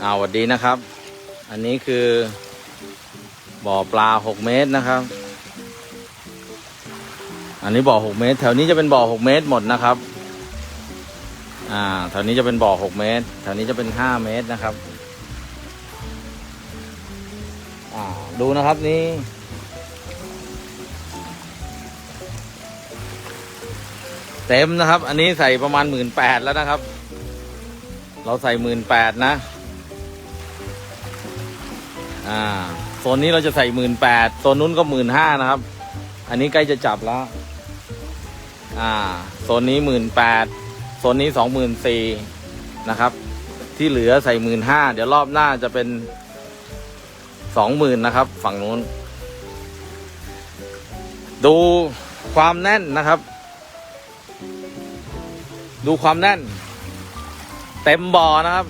เอาสวัสดีนะครับ อันนี้คือ บ่อปลาหกเมตรนะครับ อันนี้บ่อหกเมตร แถวนี้จะเป็นบ่อหกเมตรหมดนะครับ อ่า แถวนี้จะเป็นบ่อหกเมตร แถวนี้จะเป็นห้าเมตรนะครับ อ่า ดูนะครับนี่เต็มนะครับ อันนี้ใส่ประมาณหมื่นแปดแล้วนะครับ เราใส่หมื่นแปดนะ อ่าโซนนี้เราจะใส่หมื่นแปดโซนนู้นก็หมื่นห้านะครับ อันนี้ใกล้จะจับแล้ว อ่าโซนนี้หมื่นแปดโซนนี้สองหมื่นสี่นะครับ ที่เหลือใส่หมื่นห้าเดี๋ยวรอบหน้าจะเป็นสองหมื่นนะครับ ฝั่งนู้น ดูความแน่นนะครับ ดูความแน่น เต็มบ่อนะครับ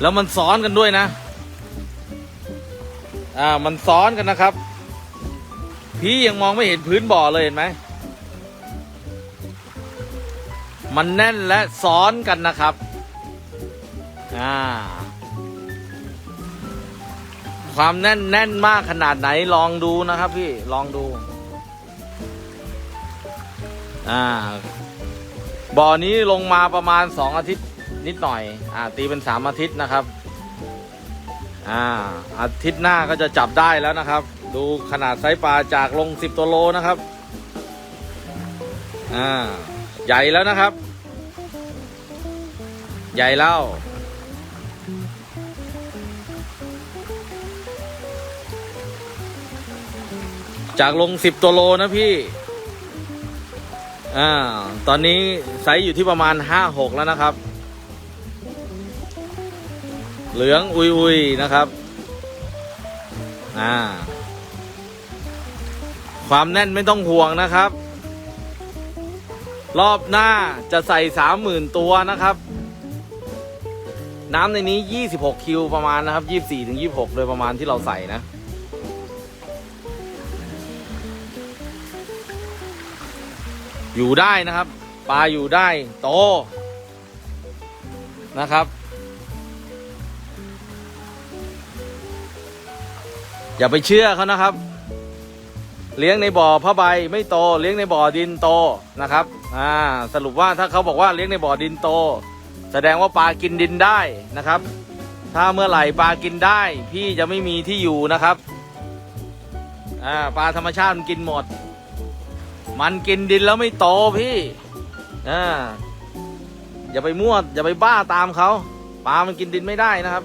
แล้วมันซ้อนกันด้วยนะ อ่า มันซ้อนกันนะครับ พี่ยังมองไม่เห็นพื้นบ่อเลยเห็นไหม มันแน่นและซ้อนกันนะครับ อ่า ความแน่นแน่นมากขนาดไหนลองดูนะครับพี่ ลองดู อ่า บ่อนี้ลงมาประมาณสองอาทิตย์นิดหน่อย อ่า ตีเป็นสามอาทิตย์นะครับ อ่า อาทิตย์หน้าก็จะจับได้แล้วนะครับ ดูขนาดไซส์ปลาจากลงสิบตัวโลนะครับ อ่า ใหญ่แล้วนะครับ ใหญ่แล้วจากลงสิบตัวโลนะพี่ อ่าตอนนี้ไซส์อยู่ที่ประมาณห้าหกแล้วนะครับ เหลืองอุยอุยนะครับ อ่า ความแน่นไม่ต้องห่วงนะครับ รอบหน้าจะใส่สามหมื่นตัวนะครับ น้ำในนี้ยี่สิบหกคิวประมาณนะครับยี่สี่ถึงยี่หกโดยประมาณที่เราใส่นะ อยู่ได้นะครับ ปลาอยู่ได้ โต นะครับ อย่าไปเชื่อเขานะครับ เลี้ยงในบ่อผ้าใบไม่โต เลี้ยงในบ่อดินโตนะครับ อ่า สรุปว่าถ้าเขาบอกว่าเลี้ยงในบ่อดินโต แสดงว่าปลากินดินได้นะครับ ถ้าเมื่อไหร่ปลากินได้ พี่จะไม่มีที่อยู่นะครับ อ่า ปลาธรรมชาติมันกินหมด มันกินดินแล้วไม่โตพี่อ่าอย่าไปมั่วอย่าไปบ้าตามเขาปลามันกินดินไม่ได้นะครับ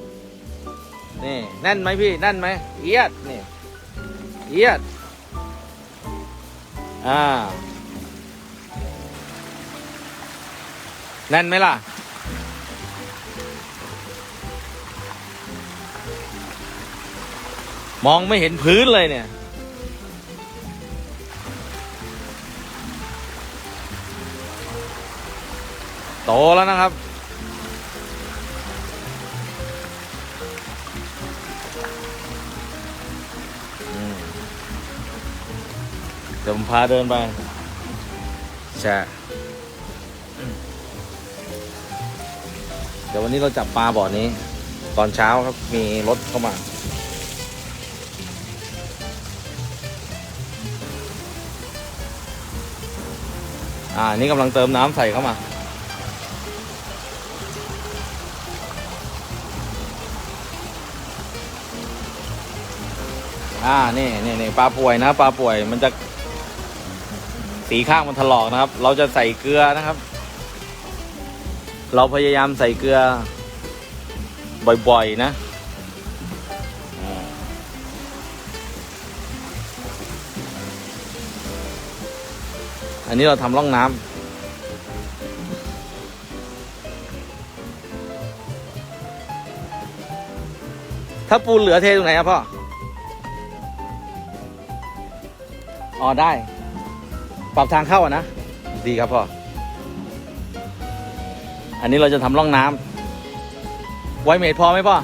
นี่แน่นไหมพี่แน่นไหมเอียดนี่เอียดอ่าแน่นไหมล่ะมองไม่เห็นพื้นเลยเนี่ย โตแล้วนะครับ เดี๋ยวผมพาเดินไปแช่ เดี๋ยววันนี้เราจับปลาบ่อนี้ ตอนเช้าครับ มีรถเข้ามาอ่า นี่กำลังเติมน้ำใส่เข้ามา อ่านี่นี่นี่ปลาป่วยนะปลาป่วยมันจะสีข้างมันถลอกนะครับ เราจะใส่เกลือนะครับ เราพยายามใส่เกลือ บ่อยๆนะอันนี้เราทำร่องน้ำถ้าปูนเหลือเทตรงไหนครับพ่อ อ๋อได้ ปรับทางเข้าอะนะ ดีครับพ่อ อันนี้เราจะทำร่องน้ำไวเมทพอไหมพ่อ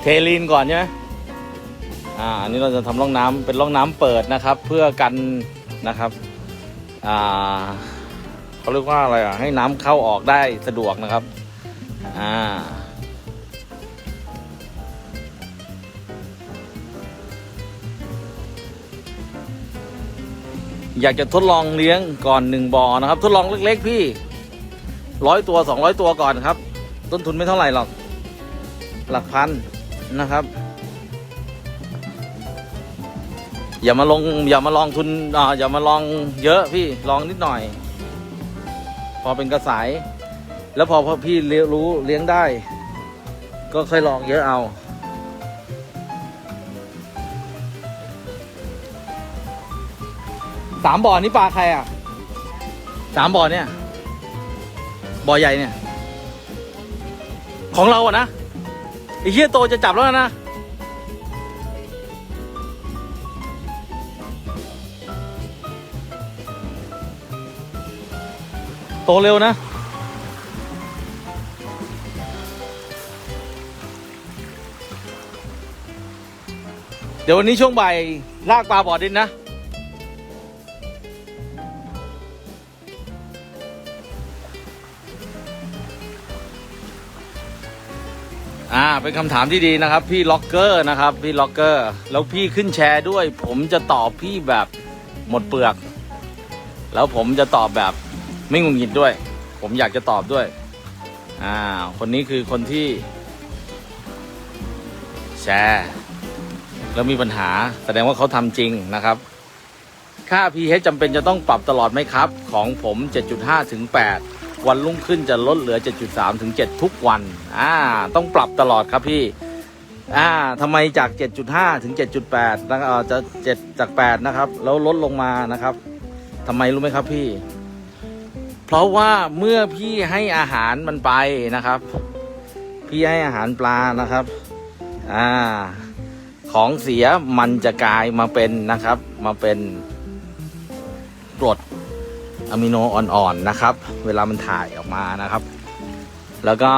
เทลีนก่อนใช่ไหมอ่า อันนี้เราจะทำร่องน้ำเป็นร่องน้ำเปิดนะครับ เพื่อกันนะครับ อ่าเขาเรียกว่าอะไรอะ ให้น้ำเข้าออกได้สะดวกนะครับ อ่า อยากจะทดลองเลี้ยงก่อนหนึ่งบ่อนะครับ ทดลองเล็กๆพี่ร้อยตัวสองร้อยตัวก่อนครับ ต้นทุนไม่เท่าไหร่หรอก หลักพันนะครับ อย่ามาลงอย่ามาลองทุนอ่าอย่ามาลองเยอะพี่ลองนิดหน่อย พอเป็นกระสาย แล้วพอพอพี่เลี้ยรู้เลี้ยงได้ ก็ค่อยลองเยอะเอา สามบ่อนี่ปลาใครอะสามบ่อเนี่ยบ่อใหญ่เนี่ย ของเราอะนะไอ้เหี้ยโตจะจับแล้วนะโตเร็วนะ เดี๋ยววันนี้ช่วงบ่ายลากปลาบ่อดินนะ อ่าเป็นคำถามที่ดีนะครับ พี่ล็อกเกอร์นะครับ พี่ล็อกเกอร์ แล้วพี่ขึ้นแชร์ด้วย ผมจะตอบพี่แบบหมดเปลือก แล้วผมจะตอบแบบไม่งุนงิดด้วย ผมอยากจะตอบด้วยอ่าคนนี้คือคนที่ แชร์แล้วมีปัญหาแสดงว่าเขาทำจริงนะครับ ค่า pH จำเป็นจะต้องปรับตลอดไหมครับ ของผม 7.5ถึง8 วันรุ่งขึ้นจะลดเหลือ 7.3 ถึง 7 ทุกวัน อ่า ต้องปรับตลอดครับพี่ อ่าทำไมจาก 7.5 ถึง 7.8แล้วก็เออจะ7จาก 8 นะครับ แล้วลดลงมานะครับทำไมรู้ไหมครับพี่ เพราะว่าเมื่อพี่ให้อาหารมันไปนะครับ พี่ให้อาหารปลานะครับ อ่า ของเสียมันจะกลายมาเป็นนะครับ มาเป็นกรด อะมิโนอ่อนๆนะครับ เวลามันถ่ายออกมานะครับ แล้วก็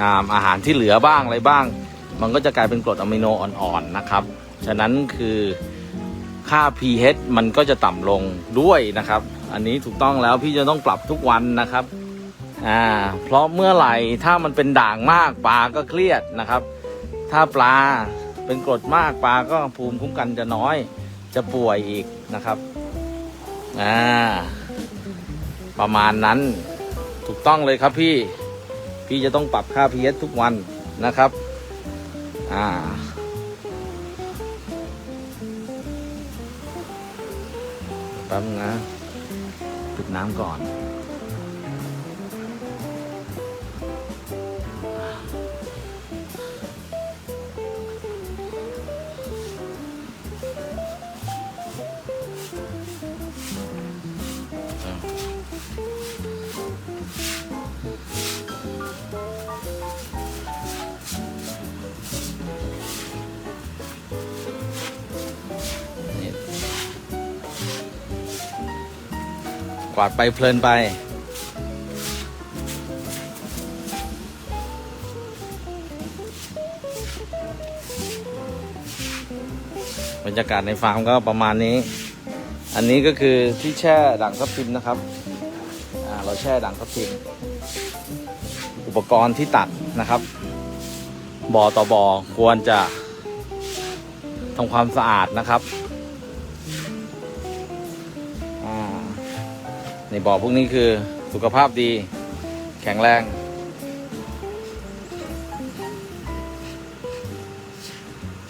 อ่าอาหารที่เหลือบ้างอะไรบ้าง มันก็จะกลายเป็นกรดอะมิโนอ่อนๆนะครับ ฉะนั้นคือค่า pH มันก็จะต่ำลงด้วยนะครับ อันนี้ถูกต้องแล้วพี่จะต้องปรับทุกวันนะครับอ่าเพราะเมื่อไหร่ถ้ามันเป็นด่างมากปลาก็เครียดนะครับ ถ้าปลาเป็นกรดมากปลาก็ภูมิคุ้มกันจะน้อยจะป่วยอีกนะครับ อ่า ประมาณนั้นถูกต้องเลยครับพี่ พี่จะต้องปรับค่า pH ทุกวันนะครับ อ่า แป๊บนะปิดน้ำก่อน กวาดไปเพลินไป บรรยากาศในฟาร์มก็ประมาณนี้ อันนี้ก็คือที่แช่ด่างทับทิมนะครับ เราแช่ด่างทับทิม อุปกรณ์ที่ตัดนะครับ บ่อต่อบ่อควรจะทำความสะอาดนะครับ ในบ่อพวกนี้คือสุขภาพดี แข็งแรง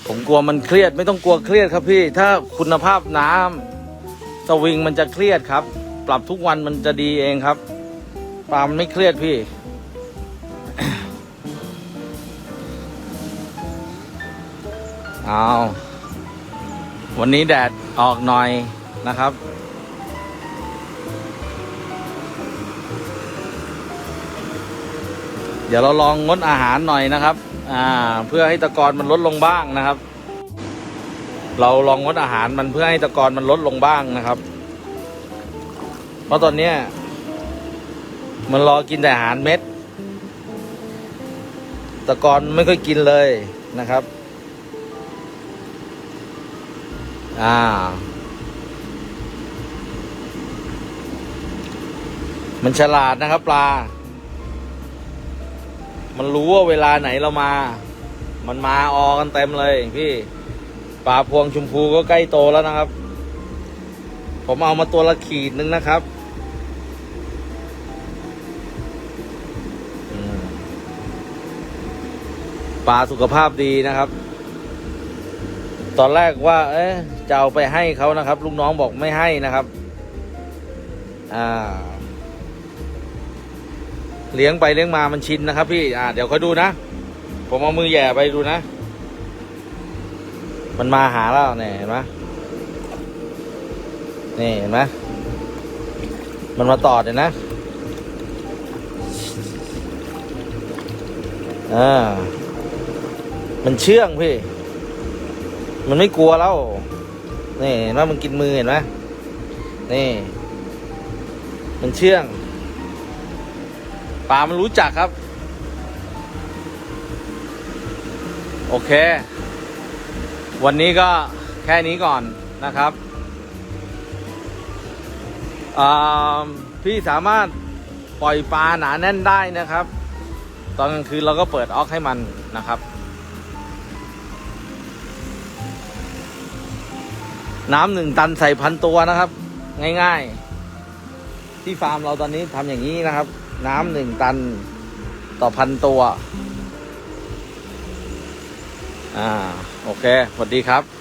ผมกลัวมันเครียดไม่ต้องกลัวเครียดครับพี่ ถ้าคุณภาพน้ำสวิงมันจะเครียดครับ ปรับทุกวันมันจะดีเองครับปลามันไม่เครียดพี่เอาวันนี้แดดออกหน่อยนะครับ ดี๋ยวเราลองงดอาหารหน่อยนะครับ อ่า เพื่อให้ตะกอนมันลดลงบ้างนะครับ เราลองงดอาหารมันเพื่อให้ตะกอนมันลดลงบ้างนะครับ เพราะตอนเนี้ยมันรอกินแต่อาหารเม็ด ตะกอนไม่ค่อยกินเลยนะครับ อ่า มันฉลาดนะครับปลา มันรู้ว่าเวลาไหนเรามา มันมาออกันเต็มเลยพี่ปลาพวงชมพูก็ใกล้โตแล้วนะครับ ผมเอามาตัวละขีดนึงนะครับปลาสุขภาพดีนะครับ ตอนแรกว่า เอ๊ะจะเอาไปให้เขานะครับ ลูกน้องบอกไม่ให้นะครับ อ่า เลี้ยงไปเลี้ยงมามันชินนะครับ พี่อ่าเดี๋ยวเขาดูนะ ผมเอามือแย่ไปดูนะ มันมาหาแล้วเนี่ยเห็นไหมนี่เห็นไหมมันมาตอดเลยนะอ่ามันเชื่องพี่ มันไม่กลัวแล้ว นี่เห็นไหมมันกินมือเห็นไหมนี่ มันเชื่อง ปลามันรู้จักครับ โอเค วันนี้ก็แค่นี้ก่อนนะครับพี่สามารถปล่อยปลาหนาแน่นได้นะครับ ตอนกลางคืนเราก็เปิดออกให้มันนะครับ น้ำหนึ่งตันใส่พันตัวนะครับ ง่ายๆ ที่ฟาร์มเราตอนนี้ทำอย่างนี้นะครับ น้ำหนึ่งตันต่อพันตัว อ่า โอเคสวัสดีครับ